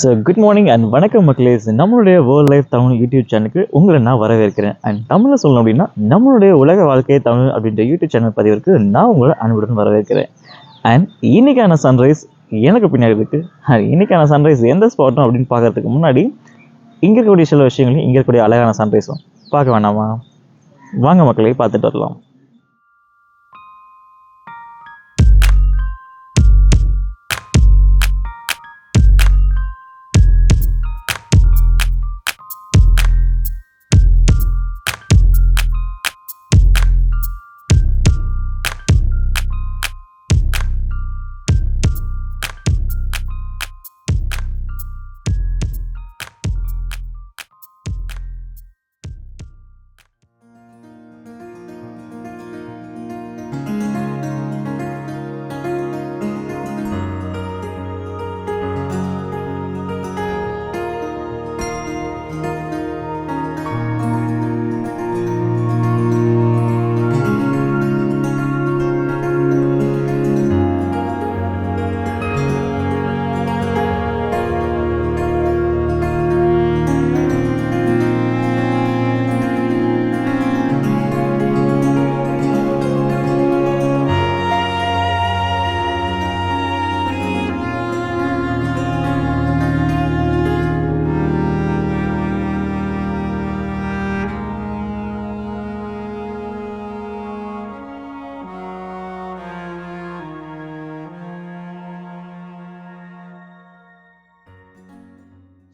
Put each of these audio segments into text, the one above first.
So good morning and வணக்கம் மக்களே. நம்மளுடைய வேர்ல்ட் லைஃப் தமிழ் யூடியூப் சேனலுக்கு உங்களை நான் வரவேற்கிறேன். அண்ட் தமிழில் சொல்லணும் அப்படின்னா நம்மளுடைய உலக வாழ்க்கை தமிழ் அப்படின்ற யூடியூப் சேனல் பதிவிற்கு நான் உங்களை அன்புடன் வரவேற்கிறேன். அண்ட் இன்னைக்கான சன்ரைஸ் எனக்கு பின்னாடி இருக்குது அண்ட் இன்னைக்கான சன்ரைஸ் எந்த ஸ்பாட்டும் அப்படின்னு பார்க்கறதுக்கு முன்னாடி இங்கே இருக்கக்கூடிய சில விஷயங்களையும் இங்கே இருக்கக்கூடிய அழகான சன்ரைஸும் பார்க்க வேணாமா? வாங்க மக்களே பார்த்துட்டு வரலாம்.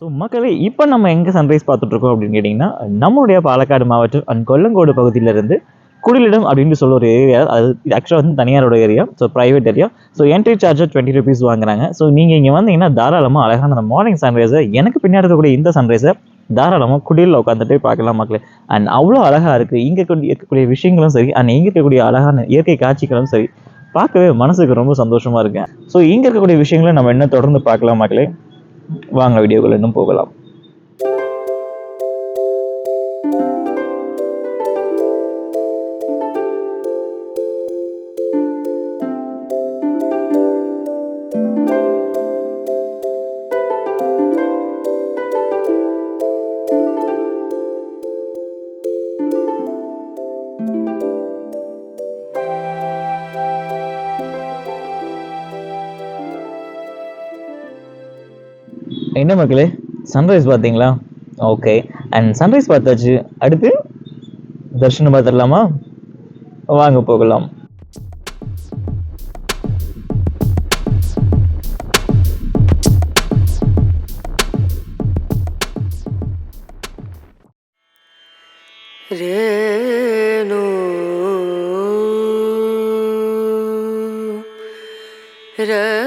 ஸோ மக்களே இப்போ நம்ம எங்கே சன்ரைஸ் பார்த்துட்ருக்கோம் அப்படின்னு கேட்டிங்கன்னா நம்மளுடைய பாலக்காடு மாவட்டம் அண்ட் கொல்லங்கோடு பகுதியிலேருந்து குடிலிடம் அப்படின்னு சொல்ல ஒரு ஏரியா அது ஆக்சுவலாக வந்து தனியாரோட area so private area so entry charger twenty rupees வாங்குறாங்க. ஸோ நீங்கள் இங்கே வந்தீங்கன்னா தாராளமாக அழகான அந்த மார்னிங் சன்ரைஸை எனக்கு பின்னாடி இருக்கக்கூடிய இந்த சன்ரைஸை தாராளமாக குடியில் உட்காந்துட்டு பார்க்கலாம் மக்களே. அண்ட் அவ்வளோ அழகாக இருக்குது இங்கே இருக்கக்கூடிய- இருக்கக்கூடிய விஷயங்களும் சரி அண்ட் இங்கே இருக்கக்கூடிய அழகான இயற்கை காட்சிகளும் சரி பார்க்கவே மனசுக்கு ரொம்ப சந்தோஷமாக இருக்கேன் ஸோ இங்கே இருக்கக்கூடிய விஷயங்களை நம்ம என்ன தொடர்ந்து பார்க்கலாம் மக்களே. வாங்க வீடியோக்குள்ள இன்னும் போகலாம். என்ன மக்களே? சன்ரைஸ் பார்த்தீங்களா? ஓகே அண்ட் சன்ரைஸ் பார்த்தாச்சு. அடுத்து தர்ஷனம் பார்த்துடலாமா? வாங்க போகலாம். ரேணு. ரே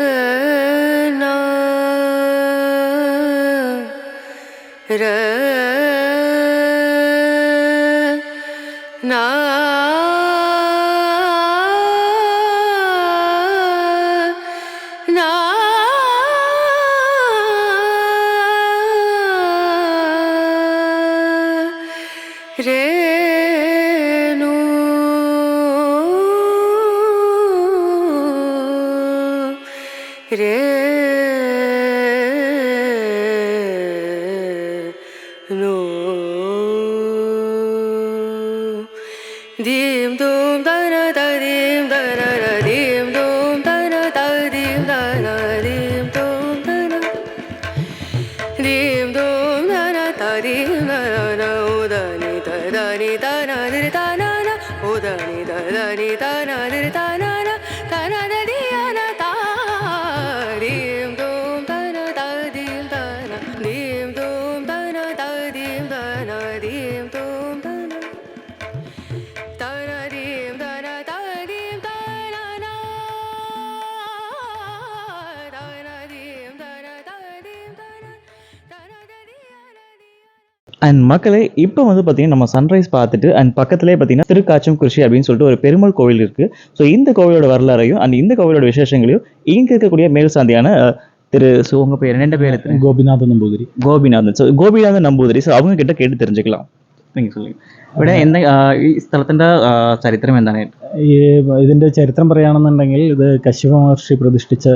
அண்ட் மக்களே இப்போ வந்து பார்த்தீங்கன்னா நம்ம சன்ரைஸ் பார்த்துட்டு அண்ட் பக்கத்துலேயே பார்த்தீங்கன்னா திருக்காச்சம் குறிச்சி அப்படின்னு சொல்லிட்டு ஒரு பெருமாள் கோவில் இருக்குது ஸோ இந்த கோவிலோட வரலாறையும் அண்ட் இந்த கோவிலோட விசேஷங்களையும் இங்கே இருக்கக்கூடிய மேல் சாந்தியான அஹ், திரு ஸோ உங்கள் பேர் என்ன பேர் எத்தனை? ഗോപിനാഥ് നമ്പൂതിരി கோபிநாதன் ஸோ கோபிநாதன் நம்பூதிரி ஸோ அவங்க கிட்ட കേട്ട് தெரிஞ்சுக்கலாம் നിങ്ങൾ சொல்லுங்க ഇവിടെ എന്താ ആ, ഈ സ്ഥലത്തിന്റെ ആ, ചരിത്രം എന്താണ് ഈ ഇതിന്റെ ചരിത്രം പറയുകയാണെന്നുണ്ടെങ്കിൽ ഇത് കശ്യപ മഹർഷി പ്രതിഷ്ഠിച്ച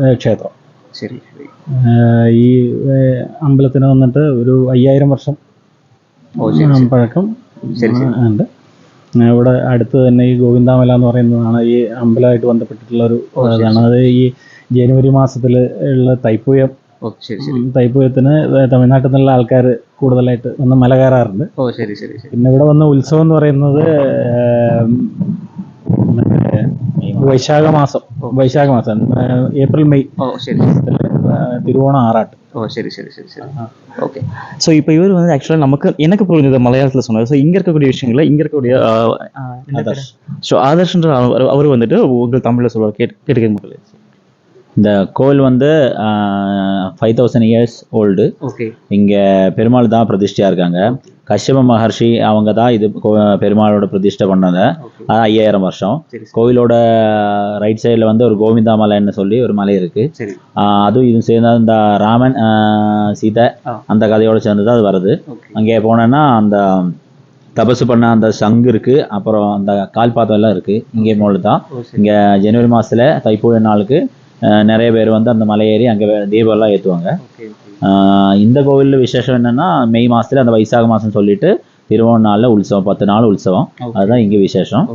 ഏഹ്, ക്ഷേത്രം ശരി ശരി ഏഹ് ഈ അമ്പലത്തിന് വന്നിട്ട് ഒരു അയ്യായിരം വർഷം പഴക്കം. ഉണ്ട്. ഇവിടെ അടുത്ത് തന്നെ ഈ ഗോവിന്ദാമല എന്ന് പറയുന്നതാണ് ഈ അമ്പലമായിട്ട് ബന്ധപ്പെട്ടിട്ടുള്ള ഒരു ഇതാണ്. അത് ഈ ജനുവരി മാസത്തിൽ ഉള്ള തൈപ്പൂയം തൈപ്പൂയത്തിന് തമിഴ്നാട്ടിൽ നിന്നുള്ള ആൾക്കാർ കൂടുതലായിട്ട് വന്ന് മല കയറാറുണ്ട്. ഓ ശരി ശരി പിന്നെ ഇവിടെ വന്ന ഉത്സവം എന്ന് പറയുന്നത് വൈശാഖ മാസം വൈശാഖ മാസം ഏഹ് ഏപ്രിൽ മെയ് ஓ சரி ഏഹ് തിരുവോണം ആറാട്ട് ஓ சரி சரி சரி சரி ஓகே ஸோ இப்போ இவர் வந்து ஆக்சுவலாக நமக்கு எனக்கு புரிஞ்சது மலையாளத்தில் சொன்னார் ஸோ இங்கே இருக்கக்கூடிய விஷயங்களை இங்கே இருக்கக்கூடிய ஆதர்ஷ். ஸோ ஆதர்ஷ்ன்ற அவர் அவர் வந்துட்டு உங்கள் தமிழில் சொல்லுவார் கேட்டு கேட்டுக்க மக்கள் இந்த கோவில் வந்து ஃபைவ் தௌசண்ட் இயர்ஸ் ஓல்டு இங்கே பெருமாள் தான் பிரதிஷ்டையாக இருக்காங்க. கஷ்யப மகர்ஷி அவங்க தான் இது கோ- பெருமாளோட பிரதிஷ்டை பண்ணது. அது ஐயாயிரம் வருஷம். கோவிலோட ரைட் சைடில் வந்து ஒரு கோவிந்தா மலைன்னு சொல்லி ஒரு மலை இருக்குது அதுவும் இது சேர்ந்து இந்த ராமன் சீதை. அந்த கதையோட சேர்ந்து தான் அது வருது. அங்கே போனேன்னா அந்த தபசு பண்ண அந்த சங்கு இருக்குது அப்புறம் அந்த கால்பாதம் எல்லாம் இருக்குது இங்கே மூலம் தான் இங்கே ஜனவரி மாதத்தில் தைப்பூய நாளுக்கு நிறைய பேர் வந்து அந்த மலை ஏறி அங்கே தீபம்லாம் ஏற்றுவாங்க. இந்த கோவிலில் விசேஷம் என்னென்னா மே மாதத்தில் அந்த வைசாக மாதம் சொல்லிட்டு திருவோண நாளில் உற்சவம் பத்து நாள் உற்சவம். அதுதான் இங்கே விசேஷம்.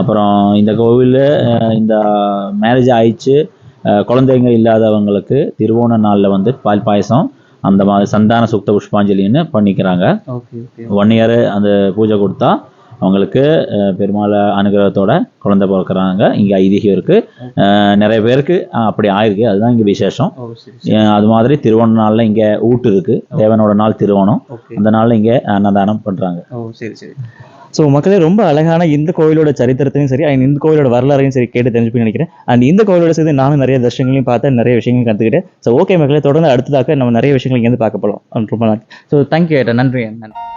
அப்புறம் இந்த கோவில் இந்த மேரேஜ் ஆயிடுச்சு குழந்தைங்க இல்லாதவங்களுக்கு திருவோண நாளில் வந்து பால் பாயசம் அந்த மாதிரி சந்தான சுக்த புஷ்பாஞ்சலின்னு பண்ணிக்கிறாங்க. ஒன் இயர் அந்த பூஜை கொடுத்தா அவங்களுக்கு பெருமாள் அனுகிரகத்தோட குழந்தை பிறக்கிறாங்க. இங்கே ஐதீகம் இருக்குது நிறைய பேருக்கு அப்படி ஆயிருக்கு. அதுதான் இங்கே விசேஷம். அது மாதிரி திருவோண நாளில் இங்கே ஊட்டு இருக்குது தேவனோட நாள் திருவோணம். அந்த நாளில் இங்கே அன்னதானம் பண்ணுறாங்க ஓ சரி சரி. ஸோ மக்களே ரொம்ப அழகான இந்த கோவிலோட சரித்திரத்தையும் சரி அண்ட் இந்த கோவிலோட வரலாறையும் சரி கேட்டு தெரிஞ்சுப்பேன் நினைக்கிறேன். அண்ட் இந்த கோவிலோட சேர்த்து நானும் நிறைய தர்ஷங்களையும் பார்த்தேன் நிறைய விஷயங்களையும் கற்றுக்கிட்டேன் ஸோ ஓகே மக்களே தொடர்ந்து அடுத்ததாக நம்ம நிறைய விஷயங்கள் இங்கேருந்து பார்க்க போகலாம் ரொம்ப நன்றி ஸோ தேங்க்யூ ஏட்டா. நன்றி நன்றி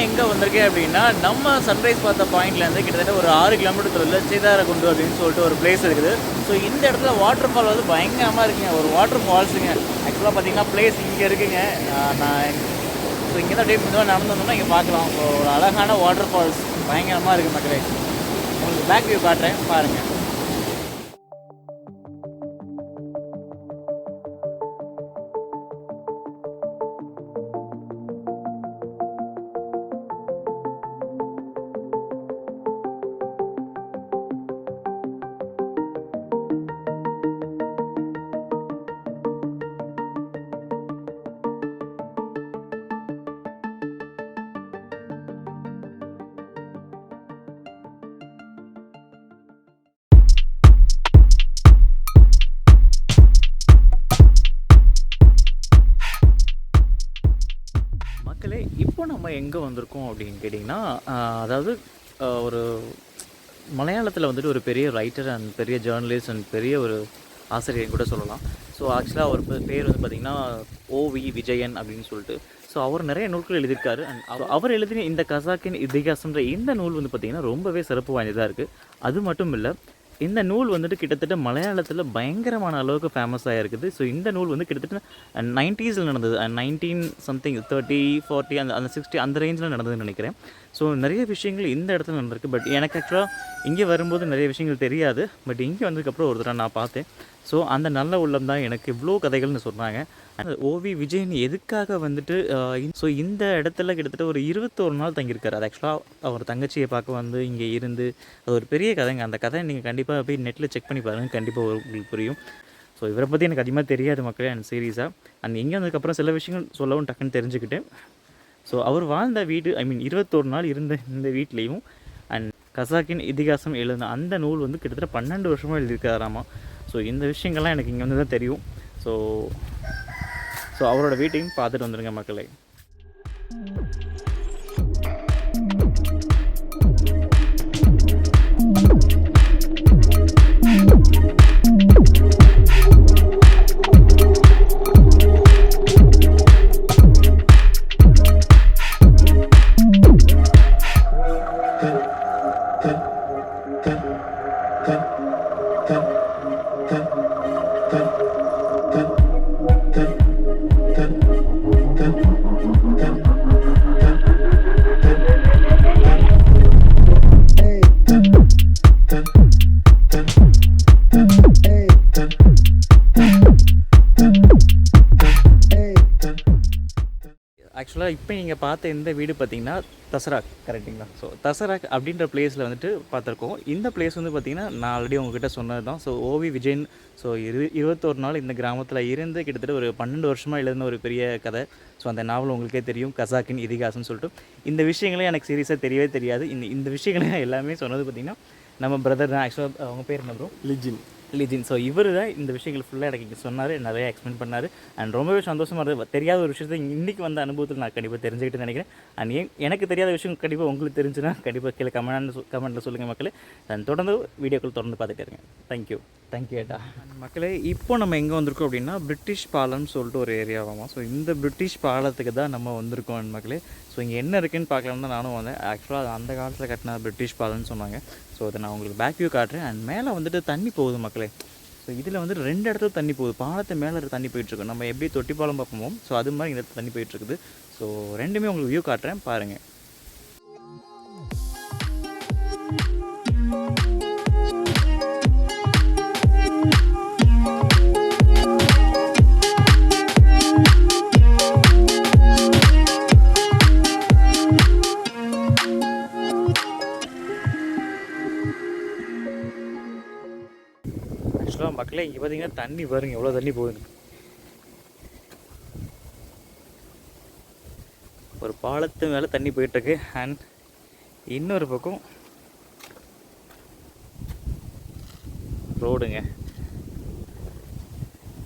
நான் எங்கே வந்திருக்கேன் அப்படின்னா நம்ம சன்ரைஸ் பார்த்த பாயிண்ட்லேருந்து கிட்டத்தட்ட ஒரு ஆறு கிலோமீட்டர் தொழில் சீதாரகுண்டு அப்படின்னு சொல்லிட்டு ஒரு பிளேஸ் இருக்குது. ஸோ இந்த இடத்துல வாட்டர் ஃபால் வந்து பயங்கரமாக இருக்குங்க. ஒரு வாட்டர் ஃபால்ஸுங்க ஆக்சுவலாக பார்த்தீங்கன்னா பிளேஸ் இங்கே இருக்குங்க. நான் ஸோ இங்கே தான் அப்படியே மெதுவாக நடந்து வந்தோம்னா இங்கே பார்க்கலாம். ஸோ ஒரு அழகான வாட்டர் ஃபால்ஸ் பயங்கரமாக இருக்குது மக்களே. உங்களுக்கு பேக் வியூ காட்டுறேன். பாருங்கள் மக்களே இப்போ நம்ம எங்கே வந்திருக்கோம் அப்படின்னு கேட்டிங்கன்னா அதாவது ஒரு மலையாளத்தில் வந்துட்டு ஒரு பெரிய ரைட்டர் அண்ட் பெரிய ஜேர்னலிஸ்ட் அண்ட் பெரிய ஒரு ஆசிரியர் கூட சொல்லலாம். ஸோ ஆக்சுவலாக அவர் பேர் வந்து பார்த்திங்கன்னா ஓவி விஜயன் அப்படின்னு சொல்லிட்டு. ஸோ அவர் நிறைய நூல்கள் எழுதியிருக்காரு. அண்ட் அவர் அவர் எழுதின இந்த கசாக்கின் இதிகாசம்ன்ற இந்த நூல் வந்து பார்த்திங்கன்னா ரொம்பவே சிறப்பு வாய்ந்ததாக இருக்குது அது மட்டும் இல்லை இந்த நூல் வந்துட்டு கிட்டத்தட்ட மலையாளத்தில் பயங்கரமான அளவுக்கு ஃபேமஸ் ஆகிருக்குது ஸோ இந்த நூல் வந்து கிட்டத்தட்ட நைன்ட்டீஸில் நடந்தது. நைன்டீன் சம்திங் தேர்ட்டி ஃபார்ட்டி அந்த அந்த சிக்ஸ்டி அந்த ரேஞ்சில் நடந்ததுன்னு நினைக்கிறேன். ஸோ நிறைய விஷயங்கள் இந்த இடத்துல நடந்திருக்கு. பட் எனக்கு ஆக்சுவலாக இங்கே வரும்போது நிறைய விஷயங்கள் தெரியாது. பட் இங்கே வந்ததுக்கப்புறம் ஒரு தடவை நான் பார்த்தேன். ஸோ அந்த நல்ல உள்ளம் தான் எனக்கு இவ்வளோ கதைகள்னு சொன்னாங்க. அந்த ஓவி விஜயன் எதுக்காக வந்துட்டு ஸோ இந்த இடத்துல கிட்டத்தட்ட ஒரு இருபத்தோரு நாள் தங்கியிருக்காரு. அது ஆக்சுவலாக அவர் தங்கச்சியை பார்க்க வந்து இங்கே இருந்து அது ஒரு பெரிய கதைங்க. அந்த கதை நீங்கள் கண்டிப்பாக போய் நெட்டில் செக் பண்ணி பாருங்கள் கண்டிப்பாக உங்களுக்கு புரியும். ஸோ இவரை பற்றி எனக்கு அதிகமாக தெரியாது மக்களே அண்ட் சீரியஸாக அண்ட் இங்கே வந்ததுக்கப்புறம் சில விஷயங்கள் சொல்லவும் டக்குன்னு தெரிஞ்சுக்கிட்டேன். ஸோ அவர் வாழ்ந்த வீடு ஐ மீன் இருபத்தோரு நாள் இருந்த இந்த வீட்லேயும் அண்ட் கசாக்கின் இதிகாசம் எழுதின அந்த நூல் வந்து கிட்டத்தட்ட பன்னெண்டு வருஷமாக எழுதியிருக்காராமா. ஸோ இந்த விஷயங்கள்லாம் எனக்கு இங்கே வந்து தான் தெரியும். ஸோ ஸோ அவரோட வீட்டையும் பார்த்துட்டு வந்துடுங்க மக்களே. ஆக்சுவலாக இப்போ நீங்கள் பார்த்த இந்த வீடு பார்த்தீங்கன்னா தசராக் கரெக்டுங்களா ஸோ தசராக் அப்படின்ற பிளேஸில் வந்துட்டு பார்த்துருக்கோம். இந்த பிளேஸ் வந்து பார்த்திங்கன்னா நான் ஆல்ரெடி உங்ககிட்ட சொன்னது தான் ஸோ ஓவி விஜயன் ஸோ இரு இருபத்தோரு நாள் இந்த கிராமத்தில் இருந்து கிட்டத்தட்ட ஒரு பன்னெண்டு வருஷமாக எழுதின ஒரு பெரிய கதை. ஸோ அந்த நாவல் உங்களுக்கே தெரியும் கசாக்கின் இதிகாசம்னு சொல்லிட்டு. இந்த விஷயங்களே எனக்கு சீரியஸாக தெரியவே தெரியாது. இந்த இந்த விஷயங்களே எல்லாமே சொன்னது பார்த்தீங்கன்னா நம்ம பிரதர் தான். ஆக்சுவலாக அவங்க பேர் என்ன ப்ரோ லிஜின். லிஜின் ஸோ இவர் தான் இந்த விஷயங்கள் ஃபுல்லாக எனக்கு இங்கே சொன்னார் நிறைய எக்ஸ்பிளைன் பண்ணார். அண்ட் ரொம்பவே சந்தோஷமாக இருந்தது. தெரியாத ஒரு விஷயத்தை இன்றைக்கி வந்த அனுபவத்தில் நான் கண்டிப்பாக தெரிஞ்சுக்கிட்டு நினைக்கிறேன். அண்ட் ஏன் எனக்கு தெரியாத விஷயம் கண்டிப்பாக உங்களுக்கு தெரிஞ்சுன்னா கண்டிப்பாக கீழே கமெண்ட் கமெண்ட்டில் சொல்லுங்கள் மக்களே. அண்ட் தொடர்ந்து வீடியோக்கள் தொடர்ந்து பார்த்துட்டே இருங்க. தேங்க்யூ தேங்க்யூ ஏட்டா. மக்களே இப்போ நம்ம எங்கே வந்திருக்கோம் அப்படின்னா பிரிட்டிஷ் பாலம்னு சொல்லிட்டு ஒரு ஏரியாவாமா? ஸோ இந்த பிரிட்டிஷ் பாலத்துக்கு தான் நம்ம வந்திருக்கோம் மக்களே. ஸோ இங்கே என்ன இருக்குன்னு பார்க்கலாம் தான் நானும் வந்தேன். ஆக்சுவலாக அந்த காலத்தில் கட்டின பிரிட்டிஷ் பாலம்னு சொன்னாங்க. ஸோ அதை நான் உங்களுக்கு பேக் வியூ காட்டுறேன். அண்ட் மேலே வந்துட்டு தண்ணி போகுது மக்களே. ஸோ இதில் வந்து ரெண்டு இடத்துல தண்ணி போகுது. பாலத்தை மேலே தண்ணி போயிட்டுருக்கு நம்ம எப்படி தொட்டி பாலம் பார்ப்போமோ. ஸோ அது மாதிரி இந்த இடத்துல தண்ணி போயிட்டுருக்குது ஸோ ரெண்டுமே உங்களுக்கு வியூ காட்டுறேன். பாருங்கள் இல்லை இங்கே பார்த்தீங்கன்னா தண்ணி பாருங்க எவ்வளோ தண்ணி போகுது ஒரு பாலத்து மேலே தண்ணி போயிட்டுருக்கு. அண்ட் இன்னொரு பக்கம் ரோடுங்க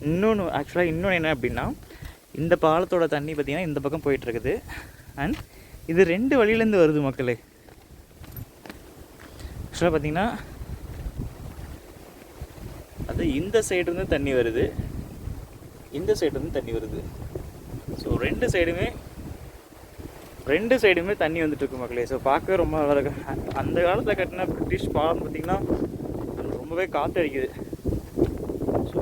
இன்னொன்று ஆக்சுவலாக இன்னொன்று என்ன அப்படின்னா இந்த பாலத்தோட தண்ணி பார்த்திங்கன்னா இந்த பக்கம் போயிட்டுருக்குது. அண்ட் இது ரெண்டு வழியிலேருந்து வருது மக்களே. ஆக்சுவலாக பார்த்திங்கன்னா அது இந்த சைடுலேருந்து தண்ணி வருது. இந்த சைடுலேருந்து தண்ணி வருது. ஸோ ரெண்டு சைடுமே ரெண்டு சைடுமே தண்ணி வந்துட்டுருக்கு மக்களே. ஸோ பார்க்க ரொம்ப நல்லா இருக்கு. அந்த காலத்தில் கட்டின பிரிட்டிஷ் பாலம் பார்த்திங்கன்னா ரொம்பவே காற்று அடிக்குது ஸோ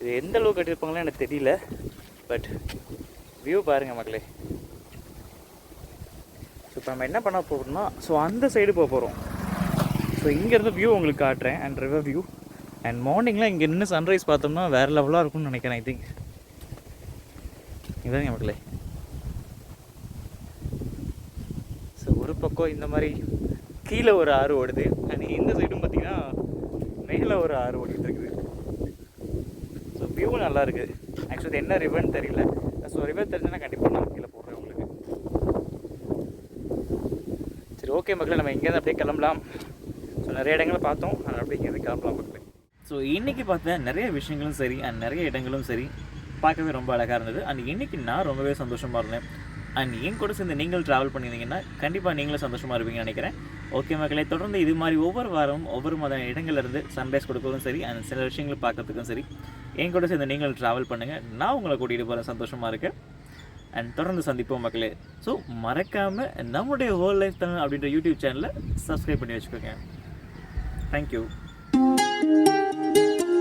இது எந்த அளவுக்கு கட்டியிருப்பாங்களோ எனக்கு தெரியல. பட் வியூ பாருங்கள் மக்களே. ஸோ இப்போ நம்ம என்ன பண்ண போகிறோம்னா ஸோ அந்த சைடு போக போகிறோம் ஸோ இங்கேருந்து வியூ உங்களுக்கு காட்டுறேன். அண்ட் ரிவர் வியூ அண்ட் மார்னிங்லாம் இங்கே நின்று சன்ரைஸ் பார்த்தோம்னா வேறு லெவலாக இருக்கும்னு நினைக்கிறேன் ஐ திங்க் இதாங்க மக்களே. ஸோ ஒரு பக்கம் இந்த மாதிரி கீழே ஒரு ஆறு ஓடுது. அண்ட் இந்த சைடும் பார்த்தீங்கன்னா மேலே ஒரு ஆறு ஓடிட்டு இருக்குது. ஸோ வியூ நல்லா இருக்குது ஆக்சுவலி என்ன ரிவர்னு தெரியல. ஸோ ரிவர் தெரிஞ்சுன்னா கண்டிப்பாக நான் கீழே போடுறேன் உங்களுக்கு. சரி ஓகே மக்களே நம்ம இங்கேருந்து அப்படியே கிளம்பலாம். ஸோ நிறைய இடங்களை பார்த்தோம். and அப்படியே இங்கேருந்து கிளம்பலாம் மக்களே. ஸோ இன்றைக்கி பார்த்த நிறைய விஷயங்களும் சரி அண்ட் நிறைய இடங்களும் சரி பார்க்கவே ரொம்ப அழகாக இருந்தது. அண்ட் இன்றைக்கி நான் ரொம்பவே சந்தோஷமாக இருந்தேன். அண்ட் என் கூட சேர்ந்து நீங்கள் ட்ராவல் பண்ணியிருந்தீங்கன்னா கண்டிப்பாக நீங்களும் சந்தோஷமாக இருப்பீங்கன்னு நினைக்கிறேன். ஓகே மக்களே தொடர்ந்து இது மாதிரி ஒவ்வொரு வாரமும் ஒவ்வொரு மத இடங்கள்லேருந்து சன்ரைஸ் கொடுக்கவும் சரி அண்ட் சில விஷயங்கள் பார்க்கறதுக்கும் சரி என் கூட சேர்ந்து நீங்கள் ட்ராவல் பண்ணுங்கள் நான் உங்களை கூட்டிகிட்டு போகிறேன் சந்தோஷமாக இருக்கேன் அண்ட் தொடர்ந்து சந்திப்போம் மக்களே. ஸோ மறக்காமல் நம்முடைய ஹோல் லைஃப் தமிழ் அப்படின்ற யூடியூப் சேனலை சப்ஸ்கிரைப் பண்ணி வச்சுக்கோங்க. Thank you thank you